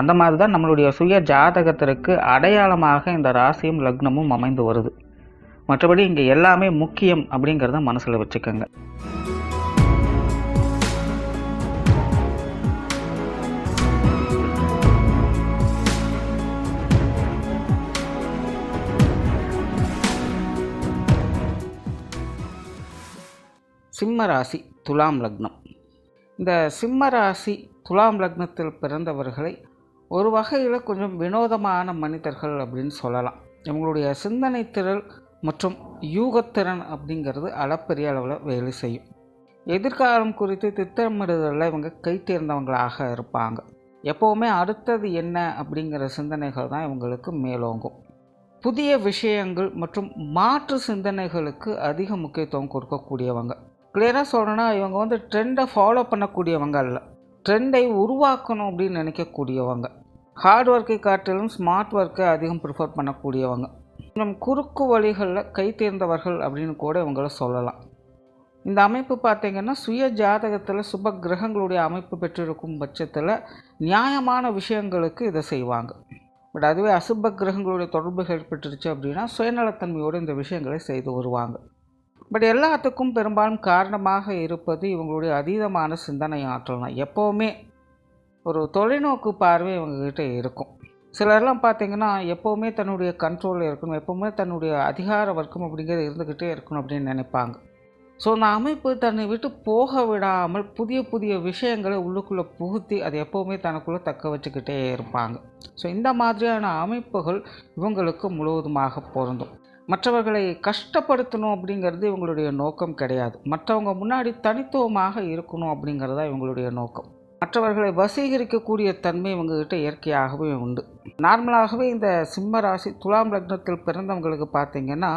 அந்த மாதிரி தான் நம்மளுடைய சுய ஜாதகத்திற்கு அடையாளமாக இந்த ராசியும் லக்னமும் அமைந்து வருது. மற்றபடி இங்கே எல்லாமே முக்கியம் அப்படிங்கிறத மனசில் வச்சுக்கோங்க. சிம்ம ராசி துலாம் லக்னம். இந்த சிம்ம ராசி துலாம் லக்னத்தில் பிறந்தவர்களை ஒரு வகையில் கொஞ்சம் வினோதமான மனிதர்கள் அப்படின்னு சொல்லலாம். இவங்களுடைய சிந்தனை திறல் மற்றும் யூகத்திறன் அப்படிங்கிறது அளப்பெரிய அளவில் வேலை செய்யும். எதிர்காலம் குறித்து திட்டமிடுதலில் இவங்க கை தேர்ந்தவங்களாக இருப்பாங்க. எப்போவுமே அடுத்தது என்ன அப்படிங்கிற சிந்தனைகள் தான் இவங்களுக்கு மேலோங்கும். புதிய விஷயங்கள் மற்றும் மாற்று சிந்தனைகளுக்கு அதிக முக்கியத்துவம் கொடுக்கக்கூடியவங்க. கிளியராக சொல்லணும்னா இவங்க வந்து ட்ரெண்டை ஃபாலோ பண்ணக்கூடியவங்க இல்லை ட்ரெண்டை உருவாக்கணும் அப்படின்னு நினைக்கக்கூடியவங்க. ஹார்ட் ஒர்க்கை காட்டிலும் ஸ்மார்ட் ஒர்க்கை அதிகம் ப்ரிஃபர் பண்ணக்கூடியவங்க. நம் குறுக்கு வழிகளில் கை தேர்ந்தவர்கள் அப்படின்னு கூட இவங்கள சொல்லலாம். இந்த அமைப்பு பார்த்திங்கன்னா சுய ஜாதகத்தில் சுப கிரகங்களுடைய அமைப்பு பெற்றிருக்கும் பட்சத்தில் நியாயமான விஷயங்களுக்கு இதை செய்வாங்க. பட் அதுவே அசுப கிரகங்களுடைய தொடர்புகள் ஏற்பட்டுருச்சு அப்படின்னா சுயநலத்தன்மையோடு இந்த விஷயங்களை செய்து வருவாங்க. பட் எல்லாத்துக்கும் பெரும்பாலும் காரணமாக இருப்பது இவங்களுடைய அதீதமான சிந்தனை ஆற்றல் தான். எப்போவுமே ஒரு தொலைநோக்கு பார்வை இவங்ககிட்ட இருக்கும். சிலர்லாம் பார்த்தீங்கன்னா எப்போவுமே தன்னுடைய கண்ட்ரோலில் இருக்கணும் எப்போவுமே தன்னுடைய அதிகார வர்க்கம் அப்படிங்கிறது இருந்துக்கிட்டே இருக்கணும் அப்படின்னு நினைப்பாங்க. ஸோ அந்த அமைப்பு தன்னை விட்டு போக விடாமல் புதிய புதிய விஷயங்களை உள்ளுக்குள்ளே புகுத்தி அதை எப்போவுமே தனக்குள்ளே தக்க வச்சுக்கிட்டே இருப்பாங்க. ஸோ இந்த மாதிரியான அமைப்புகள் இவங்களுக்கு முழுவதுமாக பொருந்தும். மற்றவர்களை கஷ்டப்படுத்தணும் அப்படிங்கிறது இவங்களுடைய நோக்கம் கிடையாது. மற்றவங்க முன்னாடி தனித்துவமாக இருக்கணும் அப்படிங்கிறது தான் இவங்களுடைய நோக்கம். மற்றவர்களை வசீகரிக்கக்கூடிய தன்மை இவங்ககிட்ட இயற்கையாகவே உண்டு. நார்மலாகவே இந்த சிம்ம ராசி துலாம் லக்னத்தில் பிறந்தவங்களுக்கு பார்த்திங்கன்னா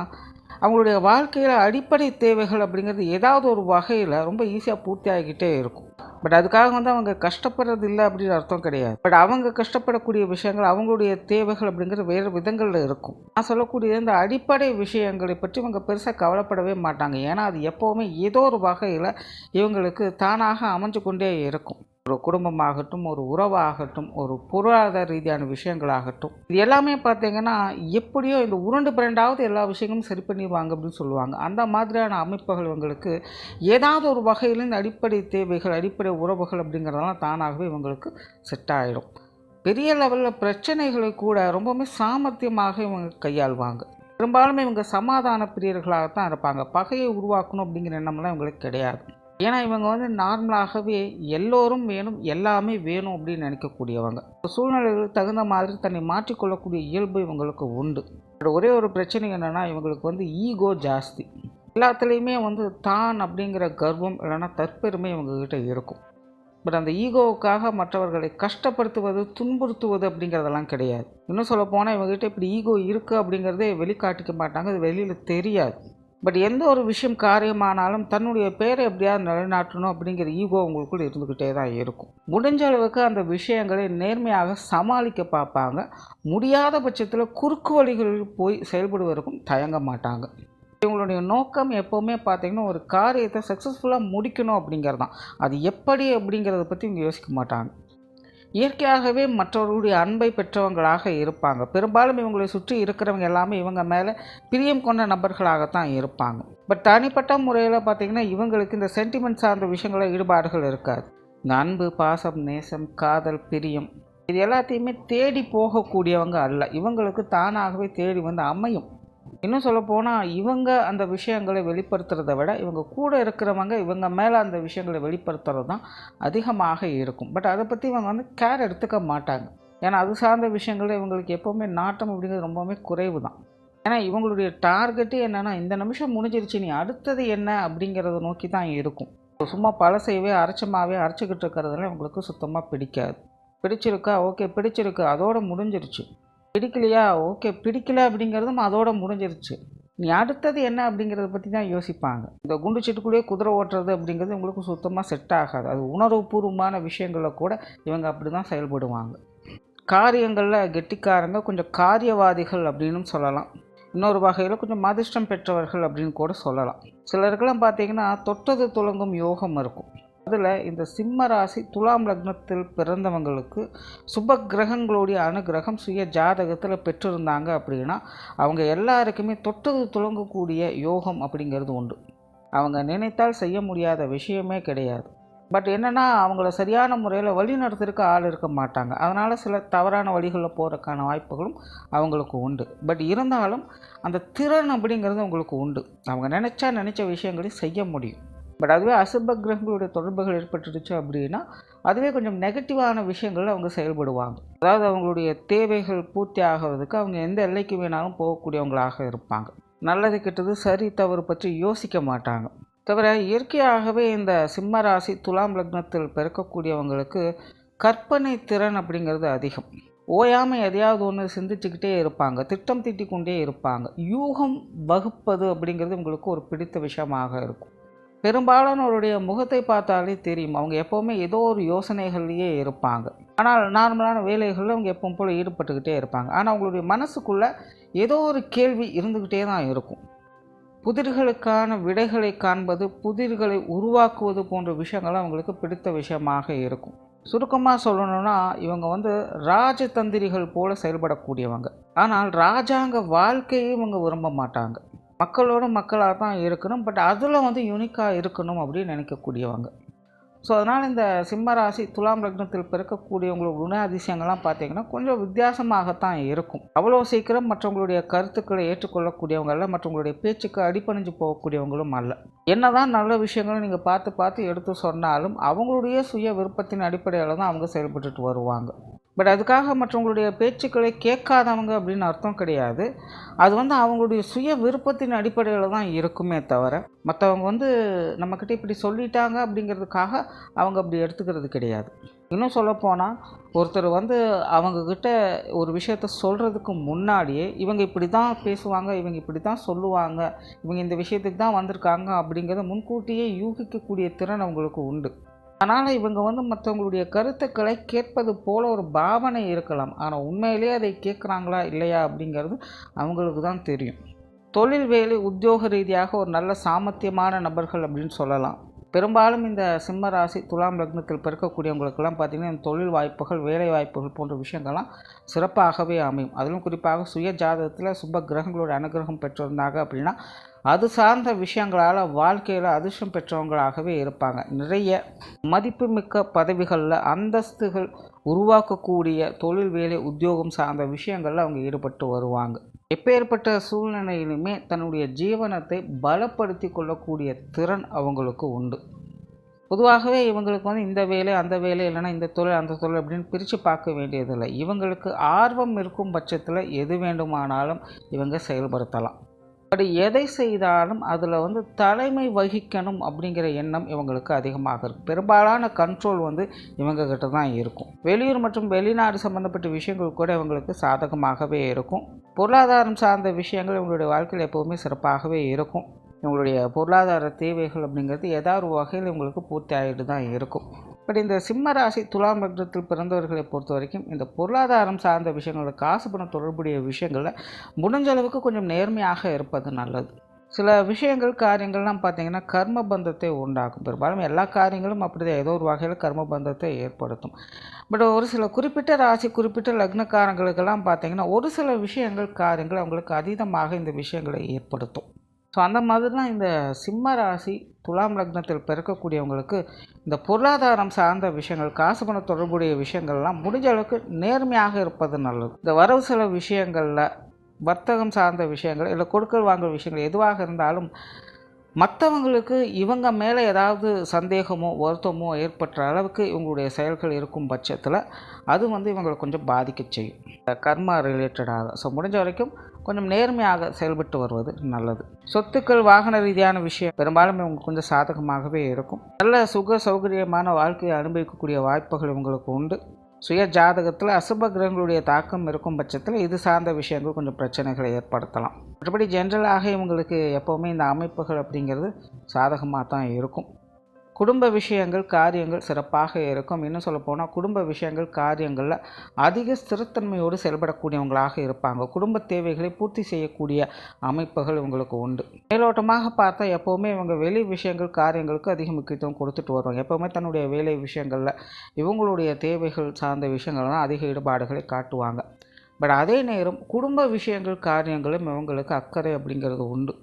அவங்களுடைய வாழ்க்கையில் அடிப்படை தேவைகள் அப்படிங்கிறது ஏதாவது ஒரு வகையில் ரொம்ப ஈஸியாக பூர்த்தி ஆகிக்கிட்டே இருக்கும். பட் அதுக்காக வந்து அவங்க கஷ்டப்படுறது இல்லை அப்படின்னு அர்த்தம் கிடையாது. பட் அவங்க கஷ்டப்படக்கூடிய விஷயங்கள் அவங்களுடைய தேவைகள் அப்படிங்கிறது வேறு விதங்களில் இருக்கும். நான் சொல்லக்கூடிய இந்த அடிப்படை விஷயங்களை பற்றி இவங்க பெருசாக கவலைப்படவே மாட்டாங்க. ஏன்னா அது எப்போவுமே ஏதோ ஒரு வகையில் இவங்களுக்கு தானாக அமைஞ்சு கொண்டே இருக்கும். ஒரு குடும்பமாகட்டும் ஒரு உறவாகட்டும் ஒரு பொருளாதார ரீதியான விஷயங்களாகட்டும். இது எல்லாமே பார்த்தீங்கன்னா எப்படியோ இந்த உருண்டு பிறண்டாவது எல்லா விஷயங்களும் சரி பண்ணிடுவாங்க அப்படின்னு சொல்லுவாங்க. அந்த மாதிரியான அமைப்புகள் இவங்களுக்கு ஏதாவது ஒரு வகையில் இந்த அடிப்படை தேவைகள் அடிப்படை உறவுகள் அப்படிங்கிறதெல்லாம் தானாகவே இவங்களுக்கு செட் ஆகிடும் பெரிய லெவலில் பிரச்சனைகளை கூட ரொம்பவுமே சாமர்த்தியமாக இவங்க கையாள்வாங்க. பெரும்பாலுமே இவங்க சமாதான பிரியர்களாகத்தான் இருப்பாங்க. பகையை உருவாக்கணும் அப்படிங்கிற எண்ணம்லாம் இவங்களுக்கு கிடையாது. ஏன்னா இவங்க வந்து நார்மலாகவே எல்லோரும் வேணும் எல்லாமே வேணும் அப்படின்னு நினைக்கக்கூடியவங்க. சூழ்நிலைகளுக்கு தகுந்த மாதிரி தன்னை மாற்றிக்கொள்ளக்கூடிய இயல்பு இவங்களுக்கு உண்டு. ஒரே ஒரு பிரச்சனை என்னென்னா இவங்களுக்கு வந்து ஈகோ ஜாஸ்தி. எல்லாத்துலேயுமே வந்து தான் அப்படிங்கிற கர்வம் இல்லைன்னா தற்பெருமை இவங்கக்கிட்ட இருக்கும். பட் அந்த ஈகோவுக்காக மற்றவர்களை கஷ்டப்படுத்துவது துன்புறுத்துவது அப்படிங்கிறதெல்லாம் கிடையாது. இன்னும் சொல்ல போனால் இவங்ககிட்ட இப்படி ஈகோ இருக்குது அப்படிங்கிறதே வெளிக்காட்டிக்க மாட்டாங்க அது வெளியில் தெரியாது. பட் எந்த ஒரு விஷயம் காரியமானாலும் தன்னுடைய பேரை எப்படியாவது நிலைநாட்டணும் அப்படிங்கிற ஈகோ உங்களுக்குள்ளே இருந்துக்கிட்டே தான் இருக்கும். முடிஞ்ச அளவுக்கு அந்த விஷயங்களை நேர்மையாக சமாளிக்க பார்ப்பாங்க. முடியாத பட்சத்தில் குறுக்கு வழிகளில் போய் செயல்படுவதற்கும் தயங்க மாட்டாங்க. இவங்களுடைய நோக்கம் எப்போவுமே பார்த்தீங்கன்னா ஒரு காரியத்தை சக்ஸஸ்ஃபுல்லாக முடிக்கணும் அப்படிங்கிறது தான் அது எப்படி அப்படிங்கிறத பற்றி இவங்க யோசிக்க மாட்டாங்க. இயற்கையாகவே மற்றவர்களுடைய அன்பை பெற்றவங்களாக இருப்பாங்க. பெரும்பாலும் இவங்களை சுற்றி இருக்கிறவங்க எல்லாமே இவங்க மேலே பிரியம் கொண்ட நபர்களாகத்தான் இருப்பாங்க. பட் தனிப்பட்ட முறையில் பார்த்திங்கன்னா இவங்களுக்கு இந்த சென்டிமெண்ட் சார்ந்த விஷயங்கள ஈடுபாடுகள் இருக்காது. இந்த அன்பு பாசம் நேசம் காதல் பிரியம் இது எல்லாத்தையுமே தேடி போகக்கூடியவங்க அல்ல. இவங்களுக்கு தானாகவே தேடி வந்து அமையும். இன்னும் சொல்லப்போனால் இவங்க அந்த விஷயங்களை வெளிப்படுத்துறத விட இவங்க கூட இருக்கிறவங்க இவங்க மேலே அந்த விஷயங்களை வெளிப்படுத்துறது தான் அதிகமாக இருக்கும். பட் அதை பற்றி இவங்க வந்து கேர் எடுத்துக்க மாட்டாங்க. ஏன்னா அது சார்ந்த விஷயங்கள் இவங்களுக்கு எப்போவுமே நாட்டம் அப்படிங்கிறது ரொம்பவுமே குறைவு தான் ஏன்னா இவங்களுடைய டார்கெட்டு என்னென்னா இந்த நிமிஷம் முடிஞ்சிருச்சு நீ அடுத்தது என்ன அப்படிங்கிறத நோக்கி தான் இருக்கும் சும்மா பழசையவே அரைச்சமாகவே அரைச்சிக்கிட்டு இருக்கிறதுலாம் இவங்களுக்கு சுத்தமாக பிடிக்காது. பிடிச்சிருக்கா ஓகே பிடிச்சிருக்கு அதோட முடிஞ்சிருச்சு. பிடிக்கலையா? ஓகே பிடிக்கல அப்படிங்கிறதும் அதோட முடிஞ்சிருச்சு. நீ அடுத்தது என்ன அப்படிங்கிறத பற்றி தான் யோசிப்பாங்க. இந்த குண்டு சீட்டுக்குள்ளேயே குதிரை ஓட்டுறது அப்படிங்கிறது உங்களுக்கு சுத்தமாக செட் ஆகாது. அது உணர்வுபூர்வமான விஷயங்களில் கூட இவங்க அப்படி தான் செயல்படுவாங்க. காரியங்களில் கெட்டிக்காரங்க கொஞ்சம் காரியவாதிகள் அப்படின்னு சொல்லலாம். இன்னொரு வகையில் கொஞ்சம் அதிர்ஷ்டம் பெற்றவர்கள் அப்படின்னு கூட சொல்லலாம். சிலருக்கெல்லாம் பார்த்தீங்கன்னா தொட்டது துலங்கும் யோகம் இருக்கும். அதில் இந்த சிம்ம ராசி துலாம் லக்னத்தில் பிறந்தவங்களுக்கு சுப கிரகங்களுடைய அனுகிரகம் சுய ஜாதகத்தில் பெற்றிருந்தாங்க அப்படின்னா அவங்க எல்லாருக்குமே தொட்டது துளங்கக்கூடிய யோகம் அப்படிங்கிறது உண்டு. அவங்க நினைத்தால் செய்ய முடியாத விஷயமே கிடையாது. பட் என்னென்னா அவங்கள சரியான முறையில் வழி நடத்துறதுக்கு ஆள் இருக்க மாட்டாங்க. அதனால் சில தவறான வழிகளில் போகிறதுக்கான வாய்ப்புகளும் அவங்களுக்கு உண்டு. பட் இருந்தாலும் அந்த திறன் அப்படிங்கிறது அவங்களுக்கு உண்டு. அவங்க நினச்சா நினச்ச விஷயங்களையும் செய்ய முடியும். பட் அதுவே அசுப கிரகங்களுடைய தொடர்புகள் ஏற்பட்டுடுச்சு அப்படின்னா அதுவே கொஞ்சம் நெகட்டிவான விஷயங்கள் அவங்க செயல்படுவாங்க. அதாவது அவங்களுடைய தேவைகள் பூர்த்தி ஆகிறதுக்கு அவங்க எந்த எல்லைக்கு வேணாலும் போகக்கூடியவங்களாக இருப்பாங்க. நல்லது கெட்டது சரி தவறு பற்றி யோசிக்க மாட்டாங்க. தவிர இயற்கையாகவே இந்த சிம்ம ராசி துலாம் லக்னத்தில் பிறக்கக்கூடியவங்களுக்கு கற்பனை திறன் அப்படிங்கிறது அதிகம். ஓயாமல் எதையாவது ஒன்று சிந்திச்சுக்கிட்டே இருப்பாங்க திட்டம் தீட்டி கொண்டே இருப்பாங்க. யூகம் வகுப்பது அப்படிங்கிறது உங்களுக்கு ஒரு பிடித்த விஷயமாக இருக்கும். பெரும்பாலானவருடைய முகத்தை பார்த்தாலே தெரியும். அவங்க எப்போவுமே ஏதோ ஒரு யோசனைகள்லேயே இருப்பாங்க. ஆனால் நார்மலான வேலைகளில் அவங்க எப்பவும் போல் ஈடுபட்டுக்கிட்டே இருப்பாங்க. ஆனால் அவங்களுடைய மனசுக்குள்ளே ஏதோ ஒரு கேள்வி இருந்துக்கிட்டே தான் இருக்கும். புதிர்களுக்கான விடைகளை காண்பது புதிர்களை உருவாக்குவது போன்ற விஷயங்கள் அவங்களுக்கு பிடித்த விஷயமாக இருக்கும். சுருக்கமாக சொல்லணும்னா இவங்க வந்து ராஜதந்திரிகள் போல செயல்படக்கூடியவங்க. ஆனால் ராஜாங்க வாழ்க்கையை இவங்க விரும்ப மாட்டாங்க. மக்களோட மக்களாக தான் இருக்கணும். பட் அதில் வந்து யூனிக்காக இருக்கணும் அப்படின்னு நினைக்கக்கூடியவங்க. ஸோ அதனால் இந்த சிம்ம ராசி துலாம் லக்னத்தில் பிறக்கக்கூடியவங்களோட குண அதிசயங்கள்லாம் பார்த்தீங்கன்னா கொஞ்சம் வித்தியாசமாகத்தான் இருக்கும். அவ்வளோ சீக்கிரம் மற்றவங்களுடைய கருத்துக்களை ஏற்றுக்கொள்ளக்கூடியவங்க அல்ல மற்றவங்களுடைய பேச்சுக்கு அடிப்பணிஞ்சு போகக்கூடியவங்களும் அல்ல. என்னதான் நல்ல விஷயங்களும் நீங்கள் பார்த்து பார்த்து எடுத்து சொன்னாலும் அவங்களுடைய சுய விருப்பத்தின் அடிப்படையில் தான் அவங்க செயல்பட்டுட்டு வருவாங்க. பட் அதுக்காக மற்றவங்களுடைய பேச்சுக்களை கேட்காதவங்க அப்படின்னு அர்த்தம் கிடையாது. அது வந்து அவங்களுடைய சுய விருப்பத்தின் அடிப்படையில் தான் இருக்குமே தவிர மற்றவங்க வந்து நம்மக்கிட்ட இப்படி சொல்லிட்டாங்க அப்படிங்கிறதுக்காக அவங்க அப்படி எடுத்துக்கிறது கிடையாது. இன்னும் சொல்லப்போனால் ஒருத்தர் வந்து அவங்கக்கிட்ட ஒரு விஷயத்த சொல்கிறதுக்கு முன்னாடியே இவங்க இப்படி தான் பேசுவாங்க இவங்க இப்படி தான் சொல்லுவாங்க இவங்க இந்த விஷயத்துக்கு தான் வந்திருக்காங்க அப்படிங்கிறத முன்கூட்டியே யூகிக்கக்கூடிய திறன் அவங்களுக்கு உண்டு. அதனால் இவங்க வந்து மற்றவங்களுடைய கருத்துக்களை கேட்பது போல ஒரு பாவனை இருக்கலாம். ஆனால் உண்மையிலேயே அதை கேட்குறாங்களா இல்லையா அப்படிங்கிறது அவங்களுக்கு தான் தெரியும். தொழில் வேலை உத்தியோக ரீதியாக ஒரு நல்ல சாமர்த்தியமான நபர்கள் அப்படின்னு சொல்லலாம். பெரும்பாலும் இந்த சிம்ம ராசி துலாம் லக்னத்தில் பிறக்கக்கூடியவங்களுக்கெல்லாம் பார்த்திங்கன்னா இந்த தொழில் வாய்ப்புகள் வேலை வாய்ப்புகள் போன்ற விஷயங்கள்லாம் சிறப்பாகவே அமையும். அதிலும் குறிப்பாக சுய ஜாதகத்தில் சுப கிரகங்களோட அனுகிரகம் பெற்றிருந்தாங்க அப்படின்னா அது சார்ந்த விஷயங்களால் வாழ்க்கையில் அதிர்ஷ்டம் பெற்றவங்களாகவே இருப்பாங்க. நிறைய மதிப்புமிக்க பதவிகளில் அந்தஸ்துகள் உருவாக்கக்கூடிய தொழில் வேலை உத்தியோகம் சார்ந்த விஷயங்களில் அவங்க ஈடுபட்டு வருவாங்க. எப்பேற்பட்ட சூழ்நிலையிலுமே தன்னுடைய ஜீவனத்தை பலப்படுத்தி கொள்ளக்கூடிய திறன் அவங்களுக்கு உண்டு. பொதுவாகவே இவங்களுக்கு வந்து இந்த வேலை அந்த வேலை இல்லைன்னா இந்த தொழில் அந்த தொழில் அப்படின்னு பிரித்து பார்க்க வேண்டியதில்லை. இவங்களுக்கு ஆர்வம் இருக்கும் பட்சத்தில் எது வேண்டுமானாலும் இவங்க செயல்படுத்தலாம். பட் எதை செய்தாலும் அதில் வந்து தலைமை வகிக்கணும் அப்படிங்கிற எண்ணம் இவங்களுக்கு அதிகமாக இருக்கும் பெரும்பாலான கண்ட்ரோல் வந்து இவங்க கிட்ட தான் இருக்கும். வெளியூர் மற்றும் வெளிநாடு சம்மந்தப்பட்ட விஷயங்கள் கூட இவங்களுக்கு சாதகமாகவே இருக்கும். பொருளாதாரம் சார்ந்த விஷயங்கள் இவங்களுடைய வாழ்க்கையில் எப்போவுமே சிறப்பாகவே இருக்கும். இவங்களுடைய பொருளாதார தேவைகள் அப்படிங்கிறது ஏதாவது ஒரு வகையில் இவங்களுக்கு பூர்த்தி ஆகிட்டு தான் இருக்கும். பட் இந்த சிம்ம ராசி துலாம் லக்னத்தில் பிறந்தவர்களை பொறுத்த வரைக்கும் இந்த பொருளாதாரம் சார்ந்த விஷயங்களில் காசு பணம் தொடர்புடைய விஷயங்களில் முடிஞ்ச அளவுக்கு கொஞ்சம் நேர்மையாக இருப்பது நல்லது. சில விஷயங்கள் காரியங்கள்லாம் பார்த்தீங்கன்னா கர்ம பந்தத்தை உண்டாக்கும். பெரும்பாலும் எல்லா காரியங்களும் அப்படிதான். ஏதோ ஒரு வகையில் கர்ம பந்தத்தை ஏற்படுத்தும். பட் ஒரு சில குறிப்பிட்ட ராசி குறிப்பிட்ட லக்னக்காரங்களுக்கெல்லாம் பார்த்திங்கன்னா ஒரு சில விஷயங்கள் காரியங்கள் அவங்களுக்கு அதீதமாக இந்த விஷயங்களை ஏற்படுத்தும். ஸோ அந்த மாதிரி தான் இந்த சிம்ம ராசி துலாம் லக்னத்தில் பிறக்கக்கூடியவங்களுக்கு இந்த பொருளாதாரம் சார்ந்த விஷயங்கள் காசு பண தொடர்புடைய விஷயங்கள்லாம் முடிஞ்ச அளவுக்கு நேர்மையாக இருப்பது நல்லது. இந்த வரவு செலவு விஷயங்களில் வர்த்தகம் சார்ந்த விஷயங்கள் இல்லை கொடுக்கல் வாங்கல் விஷயங்கள் எதுவாக இருந்தாலும் மற்றவங்களுக்கு இவங்க மேலே ஏதாவது சந்தேகமோ வருத்தமோ ஏற்பட்ட அளவுக்கு இவங்களுடைய செயல்கள் இருக்கும் பட்சத்தில் அது வந்து இவங்களை கொஞ்சம் பாதிக்க செய்யும். இந்த கர்மா ரிலேட்டடாக ஸோ முடிஞ்ச வரைக்கும் கொஞ்சம் நேர்மையாக செயல்பட்டு வருவது நல்லது. சொத்துக்கள் வாகன ரீதியான விஷயம் பெரும்பாலும் இவங்க கொஞ்சம் சாதகமாகவே இருக்கும். நல்ல சுக சௌகரியமான வாழ்க்கையை அனுபவிக்கக்கூடிய வாய்ப்புகள் இவங்களுக்கு உண்டு. சுய ஜாதகத்தில் அசுப கிரகங்களுடைய தாக்கம் இருக்கும் பட்சத்தில் இது சார்ந்த விஷயங்கள் கொஞ்சம் பிரச்சனைகளை ஏற்படுத்தலாம். மற்றபடி ஜென்ரலாக இவங்களுக்கு எப்போவுமே இந்த அமைப்புகள் அப்படிங்கிறது சாதகமாக தான் இருக்கும். குடும்ப விஷயங்கள் காரியங்கள் சிறப்பாக இருக்கும். இன்னும் சொல்லப்போனால் குடும்ப விஷயங்கள் காரியங்களில் அதிக ஸ்திரத்தன்மையோடு செயல்படக்கூடியவங்களாக இருப்பாங்க. குடும்ப தேவைகளை பூர்த்தி செய்யக்கூடிய அமைப்புகள் இவங்களுக்கு உண்டு. மேலோட்டமாக பார்த்தா எப்போவுமே இவங்க வெளி விஷயங்கள் காரியங்களுக்கு அதிக முக்கியத்துவம் கொடுத்துட்டு வருவாங்க. எப்போவுமே தன்னுடைய வேலை விஷயங்களில் இவங்களுடைய தேவைகள் சார்ந்த விஷயங்கள்லாம் அதிக ஈடுபாடுகளை காட்டுவாங்க. பட் அதே நேரம் குடும்ப விஷயங்கள் காரியங்களும் இவங்களுக்கு அக்கறை அப்படிங்கிறது உண்டு.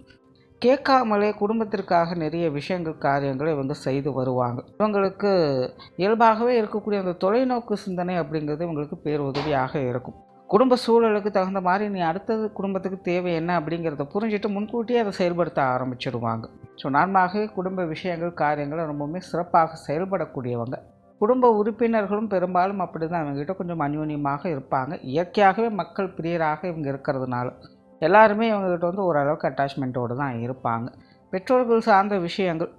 கேட்காமலே குடும்பத்திற்காக நிறைய விஷயங்கள் காரியங்களை இவங்க செய்து வருவாங்க. இவங்களுக்கு இயல்பாகவே இருக்கக்கூடிய அந்த தொலைநோக்கு சிந்தனை அப்படிங்கிறது இவங்களுக்கு பேருதவியாக இருக்கும். குடும்ப சூழலுக்கு தகுந்த மாதிரி நீ அடுத்தது குடும்பத்துக்கு தேவை என்ன அப்படிங்கிறத புரிஞ்சுட்டு முன்கூட்டியே அதை செயல்படுத்த ஆரம்பிச்சிடுவாங்க ஸோ நார்மலாகவே குடும்ப விஷயங்கள் காரியங்கள் ரொம்பவுமே சிறப்பாக செயல்படக்கூடியவங்க. குடும்ப உறுப்பினர்களும் பெரும்பாலும் அப்படி தான் அவங்ககிட்ட கொஞ்சம் அந்யூன்யமாக இருப்பாங்க. இயற்கையாகவே மக்கள் பிரியராக இவங்க இருக்கிறதுனால. எல்லாருமே இவங்ககிட்ட வந்து ஓரளவுக்கு அட்டாச்மெண்ட்டோடு தான் இருப்பாங்க. பெற்றோர்கள் சார்ந்த விஷயங்கள்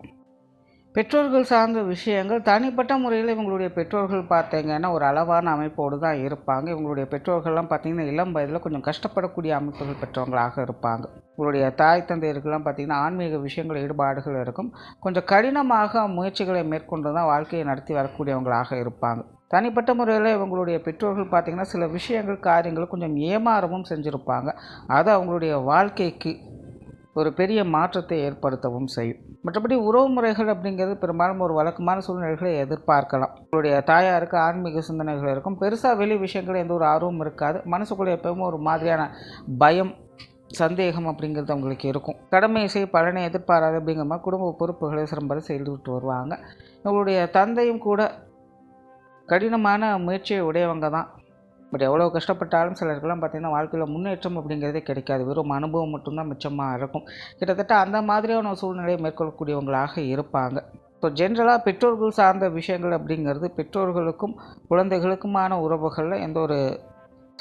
பெற்றோர்கள் சார்ந்த விஷயங்கள் தனிப்பட்ட முறையில் இவங்களுடைய பெற்றோர்கள் பார்த்தீங்கன்னா ஒரு அளவான அமைப்போடு தான் இருப்பாங்க. இவங்களுடைய பெற்றோர்கள்லாம் பார்த்திங்கன்னா இளம் வயதில் கொஞ்சம் கஷ்டப்படக்கூடிய அமைப்புகள் பெற்றவங்களாக இருப்பாங்க. உங்களுடைய தாய் தந்தையர்கள்லாம் பார்த்திங்கன்னா ஆன்மீக விஷயங்கள் ஈடுபாடுகள் இருக்கும். கொஞ்சம் கடினமாக முயற்சிகளை மேற்கொண்டு தான் வாழ்க்கையை நடத்தி வரக்கூடியவங்களாக இருப்பாங்க. தனிப்பட்ட முறையில் இவங்களுடைய பெற்றோர்கள் பார்த்திங்கன்னா சில விஷயங்கள் காரியங்கள் கொஞ்சம் ஏமாறவும் செஞ்சுருப்பாங்க. அது அவங்களுடைய வாழ்க்கைக்கு ஒரு பெரிய மாற்றத்தை ஏற்படுத்தவும் செய்யும். மற்றபடி உறவு முறைகள் அப்படிங்கிறது பெரும்பாலும் ஒரு வழக்கமான சூழ்நிலைகளை எதிர்பார்க்கலாம். உங்களுடைய தாயாருக்கு ஆன்மீக சிந்தனைகள் இருக்கும். பெருசாக வெளி விஷயங்கள் எந்த ஒரு ஆர்வமும் இருக்காது. மனசுக்குள்ளே எப்பவுமே ஒரு மாதிரியான பயம் சந்தேகம் அப்படிங்கிறது அவங்களுக்கு இருக்கும். கடமை இசை பலனை எதிர்பாராது அப்படிங்கிற மாதிரி குடும்ப பொறுப்புகளை சிறம்பட செய்துவிட்டு வருவாங்க. இவங்களுடைய தந்தையும் கூட கடினமான முயற்சியை உடையவங்க தான். பட் எவ்வளோ கஷ்டப்பட்டாலும் சிலருக்கெல்லாம் பார்த்திங்கன்னா வாழ்க்கையில் முன்னேற்றம் அப்படிங்கிறதே கிடைக்காது. வெறும் அனுபவம் மட்டும்தான் மிச்சமாக இருக்கும். கிட்டத்தட்ட அந்த மாதிரியான சூழ்நிலையை மேற்கொள்ளக்கூடியவங்களாக இருப்பாங்க. ஸோ ஜென்ரலாக பெற்றோர்கள் சார்ந்த விஷயங்கள் அப்படிங்கிறது பெற்றோர்களுக்கும் குழந்தைகளுக்குமான உறவுகளில் எந்த ஒரு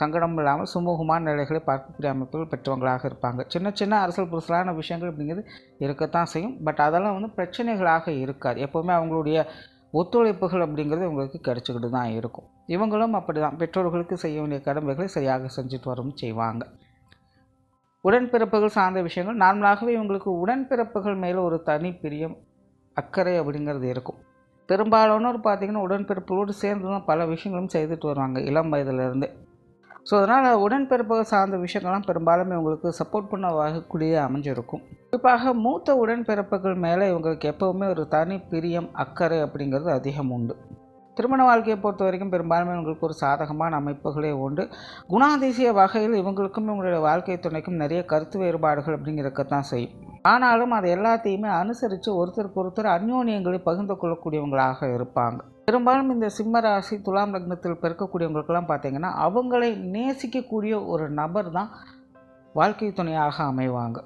சங்கடம் இல்லாமல் சுமூகமான நிலைகளை பார்க்கக்கூடிய அமைப்புகள் பெற்றவங்களாக இருப்பாங்க. சின்ன சின்ன அரசியல் புரிசலான விஷயங்கள் அப்படிங்கிறது இருக்கத்தான் செய்யும். பட் அதெல்லாம் வந்து பிரச்சனைகளாக இருக்காது. எப்போவுமே அவங்களுடைய ஒத்துழைப்புகள் அப்படிங்கிறது இவங்களுக்கு கிடச்சிக்கிட்டு தான் இருக்கும். இவங்களும் அப்படி தான் பெற்றோர்களுக்கு செய்ய வேண்டிய கடமைகளை சரியாக செஞ்சுட்டு வரும் செய்வாங்க. உடன்பிறப்புகள் சார்ந்த விஷயங்கள் நார்மலாகவே இவங்களுக்கு உடன்பிறப்புகள் மேலே ஒரு தனி பிரியம் அக்கறை அப்படிங்கிறது இருக்கும். பெரும்பாலானோர் பார்த்திங்கன்னா உடன்பிறப்புகளோடு சேர்ந்து தான் பல விஷயங்களும் செய்துட்டு வருவாங்க. இளம் வயதிலிருந்தே. ஸோ அதனால் உடன்பிறப்புகள் சார்ந்த விஷயங்கள்லாம் பெரும்பாலும் இவங்களுக்கு சப்போர்ட் பண்ண வகக்கூடிய அமைஞ்சிருக்கும். குறிப்பாக மூத்த உடன்பிறப்புகள் மேலே இவங்களுக்கு எப்போவுமே ஒரு தனி பிரியம் அக்கறை அப்படிங்கிறது அதிகம் உண்டு. திருமண வாழ்க்கையை பொறுத்த வரைக்கும் பெரும்பாலுமே இவங்களுக்கு ஒரு சாதகமான அமைப்புகளே உண்டு. குணாதிசய வகையில் இவங்களுக்கும் இவங்களுடைய வாழ்க்கை துணைக்கும் நிறைய கருத்து வேறுபாடுகள் அப்படிங்கிறக்கத்தான் செய்யும். ஆனாலும் அதை எல்லாத்தையுமே அனுசரித்து ஒருத்தருக்கு ஒருத்தர் அந்யோன்யங்களை பகிர்ந்து கொள்ளக்கூடியவங்களாக இருப்பாங்க. பெரும்பாலும் இந்த சிம்ம ராசி துலாம் லக்னத்தில் பிறக்கக்கூடியவங்களுக்கெல்லாம் பார்த்தீங்கன்னா அவங்களை நேசிக்கக்கூடிய ஒரு நபர் தான் வாழ்க்கை துணையாக அமைவாங்க.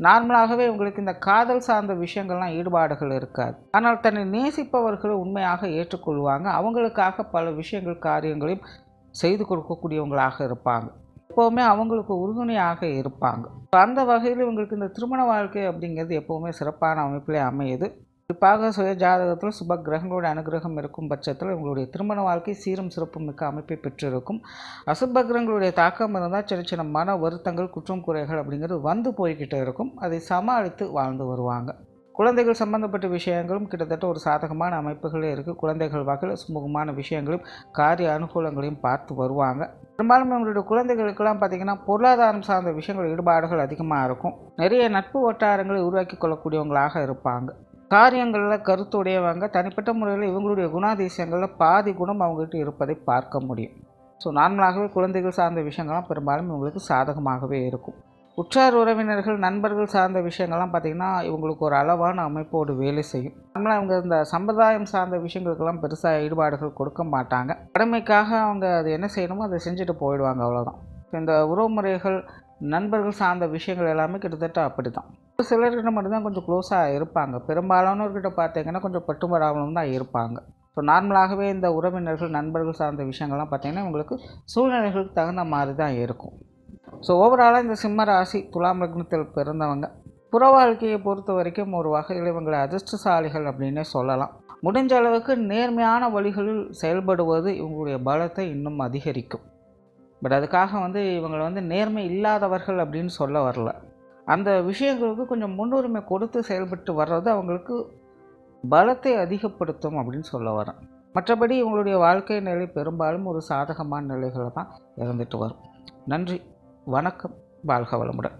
நார்மலாகவே உங்களுக்கு இந்த காதல் சார்ந்த விஷயங்கள்லாம் ஈடுபாடுகள் இருக்காது. ஆனால் தன்னை நேசிப்பவர்களை உண்மையாக ஏற்றுக்கொள்வாங்க. அவங்களுக்காக பல விஷயங்கள் காரியங்களையும் செய்து கொடுக்கக்கூடியவங்களாக இருப்பாங்க. எப்போவுமே அவங்களுக்கு உறுதுணையாக இருப்பாங்க. அந்த வகையில் இவங்களுக்கு இந்த திருமண வாழ்க்கை அப்படிங்கிறது எப்போவுமே சிறப்பான அமைப்பிலே அமையுது. குறிப்பாக சுய ஜாதகத்தில் சுப கிரகங்களோட அனுகிரகம் இருக்கும் பட்சத்தில் உங்களுடைய திருமண வாழ்க்கை சீரும் சிறப்பும் மிக்க அமைப்பை பெற்றிருக்கும். அசுப கிரகங்களுடைய தாக்கம் இருந்தால் சின்ன சின்ன மன வருத்தங்கள் குற்றம் குறைகள் அப்படிங்கிறது வந்து போய்கிட்டு இருக்கும். அதை சமாளித்து வாழ்ந்து வருவாங்க. குழந்தைகள் சம்பந்தப்பட்ட விஷயங்களும் கிட்டத்தட்ட ஒரு சாதகமான அமைப்புகளே இருக்குது குழந்தைகள் வகையில் சுமூகமான விஷயங்களும் காரிய அனுகூலங்களையும் பார்த்து வருவாங்க. பெரும்பாலும் நம்மளுடைய குழந்தைகளுக்கெல்லாம் பார்த்திங்கன்னா பொருளாதாரம் சார்ந்த விஷயங்கள் ஈடுபாடுகள் அதிகமாக இருக்கும். நிறைய நட்பு வட்டாரங்களை உருவாக்கி கொள்ளக்கூடியவங்களாக இருப்பாங்க. காரியங்களில் கருத்துடையவங்க தனிப்பட்ட முறையில் இவங்களுடைய குணாதிசயங்களில் பாதி குணம் அவங்ககிட்ட இருப்பதை பார்க்க முடியும். ஸோ நார்மலாகவே குழந்தைகள் சார்ந்த விஷயங்கள்லாம் பெரும்பாலும் இவங்களுக்கு சாதகமாகவே இருக்கும். உற்றார் உறவினர்கள் நண்பர்கள் சார்ந்த விஷயங்கள்லாம் பார்த்திங்கன்னா இவங்களுக்கு ஒரு அளவான அமைப்போடு வேலை செய்யும். நம்மளால் இவங்க இந்த சம்பிரதாயம் சார்ந்த விஷயங்களுக்கெல்லாம் பெருசாக ஈடுபாடுகள் கொடுக்க மாட்டாங்க. கடமைக்காக அவங்க அது என்ன செய்யணுமோ அதை செஞ்சுட்டு போயிடுவாங்க அவ்வளோதான் இந்த உறவுமுறைகள் நண்பர்கள் சார்ந்த விஷயங்கள் எல்லாமே கிட்டத்தட்ட அப்படி தான் ஒரு சிலர்கிட்ட மட்டும்தான் கொஞ்சம் க்ளோஸாக இருப்பாங்க. பெரும்பாலானவர்கிட்ட பார்த்தீங்கன்னா கொஞ்சம் பட்டுமராமலும் தான் இருப்பாங்க. ஸோ நார்மலாகவே இந்த உறவினர்கள் நண்பர்கள் சார்ந்த விஷயங்கள்லாம் பார்த்திங்கன்னா உங்களுக்கு சூழ்நிலைகளுக்கு தகுந்த மாதிரி தான் இருக்கும். ஸோ ஓவராலாக இந்த சிம்ம ராசி துலாம் லக்னத்தில் பிறந்தவங்க புற வாழ்க்கையை பொறுத்த வரைக்கும் ஒரு வகையில் இவங்களை அதிர்ஷ்டசாலிகள் அப்படின்னே சொல்லலாம். முடிஞ்ச அளவுக்கு நேர்மையான வழிகளில் செயல்படுவது இவங்களுடைய பலத்தை இன்னும் அதிகரிக்கும். பட் அதுக்காக வந்து இவங்களை வந்து நேர்மை இல்லாதவர்கள் அப்படின்னு சொல்ல வரல. அந்த விஷயங்களுக்கு கொஞ்சம் முன்னுரிமை கொடுத்து செயல்பட்டு வர்றது அவங்களுக்கு பலத்தை அதிகப்படுத்தும் அப்படின்னு சொல்ல வரேன். மற்றபடி இவங்களுடைய வாழ்க்கை நிலை பெரும்பாலும் ஒரு சாதகமான நிலைகளை தான் இருந்துட்டு வரும். நன்றி வணக்கம் வாழ்க வளமுடன்.